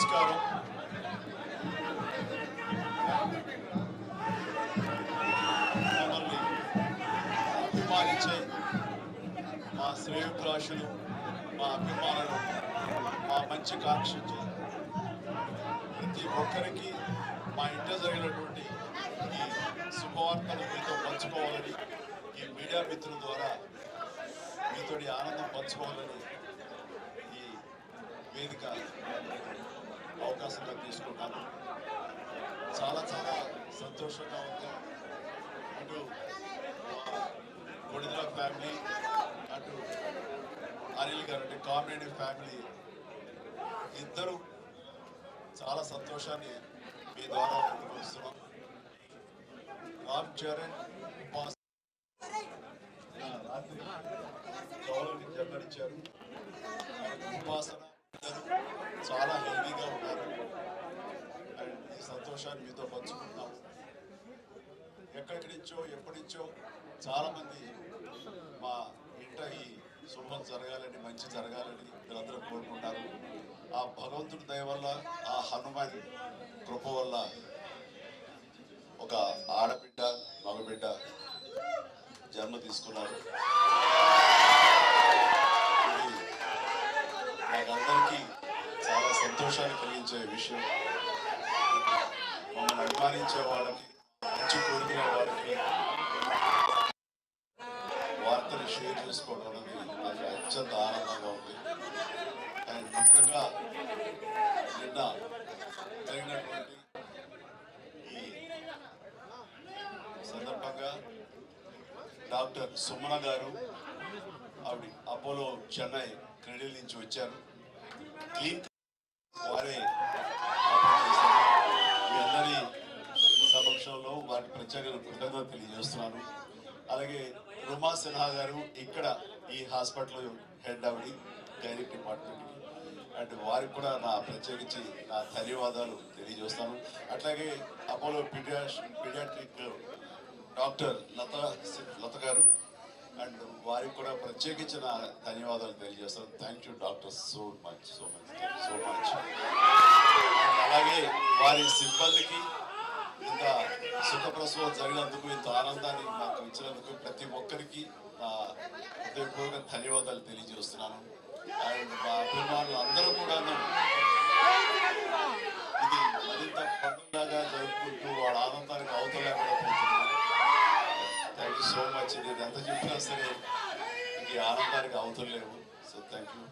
నమస్కారం మమ్మల్ని అభిమానించే మా శ్రేయభిలాషులు మా అభిమానులు మా మంచి కాంక్షించే ప్రతి ఒక్కరికి మా ఇంట్లో జరిగినటువంటి ఈ శుభవార్తలు మీతో పంచుకోవాలని ఈ మీడియా మిత్రుల ద్వారా మీతోటి ఆనందం పంచుకోవాలని ఈ వేదిక అవకాశంగా తీసుకున్నాను చాలా చాలా సంతోషంగా ఉంది. అటు కొడిదల ఫ్యామిలీ అటు అనిల్ గారు అంటే కామినేని ఫ్యామిలీ ఇద్దరు చాలా సంతోషాన్ని మీ ద్వారా వ్యక్తపరుస్తున్నాం. రామ్ చరణ్ ఉపాస ఆ, రాత్రి గౌరవకి జన్మనిచ్చారు. ఉపాసన ఇద్దరు చాలా హెల్దీగా ఉన్నారు అండ్ ఈ సంతోషాన్ని మీతో పంచుకుంటున్నాం ఎక్కడి నుంచో ఎప్పటి నుంచో మా ఇంట ఈ శుభం జరగాలని మంచి జరగాలని వీళ్ళందరూ కోరుకుంటారు. ఆ భగవంతుడి దయ వల్ల ఆ హనుమాన్ కృప వల్ల ఒక ఆడబిడ్డ మగబిడ్డ జన్మ తీసుకున్నారు. నాకందరికీ చాలా సంతోషాన్ని కలిగించే విషయం. మమ్మల్ని అభిమానించే వాళ్ళకి మంచి కోరుకునే వాళ్ళకి వార్తలు షేర్ చేసుకోవడం అనేది నాకు అత్యంత ఆనందంగా ఉంది. అండ్ ముఖ్యంగా నిన్న జరిగినటువంటి ఈ సందర్భంగా డాక్టర్ సుమన గారు ఆవిడ అపోలో చెన్నై క్రెడిల్ నుంచి వచ్చారు. క్లీన్ వారే ఆపరేట్ చేశారు. మీ అందరి సమక్షంలో వారికి ప్రత్యేక కృతజ్ఞత తెలియజేస్తున్నాను అలాగే రుమా సిన్హా గారు ఇక్కడ ఈ హాస్పిటల్ హెడ్ ఆవిడ డైరెక్ట్ డిపార్ట్మెంట్ అండ్ వారికి కూడా నా ప్రత్యేకించి నా ధన్యవాదాలు తెలియజేస్తాను. అట్లాగే Apollo paedia paediatric doctor Latha Latha గారు. అండ్ వారికి కూడా ప్రత్యేకించి నా ధన్యవాదాలు తెలియజేస్తాను. Thank you doctor so much so much so much. అలాగే వారి సిబ్బందికి ఇంత సుఖప్రసవం జరిగినందుకు ఇంత ఆనందాన్ని నాకు ఇచ్చినందుకు ప్రతి ఒక్కరికి నా హృదయపూర్వక ధన్యవాదాలు తెలియజేస్తున్నాను. అండ్ మా అభిమానులు అందరూ కూడాను ఇది మరింత పండుగగా జరుపుకుంటూ వాళ్ళ ఆనందానికి అవతలేకపోతున్నారు థ్యాంక్ యూ సో మచ్ ఇది ఎంత చెప్పినా సరే ఈ ఆనందానికి అవతలేవు సో థ్యాంక్ యూ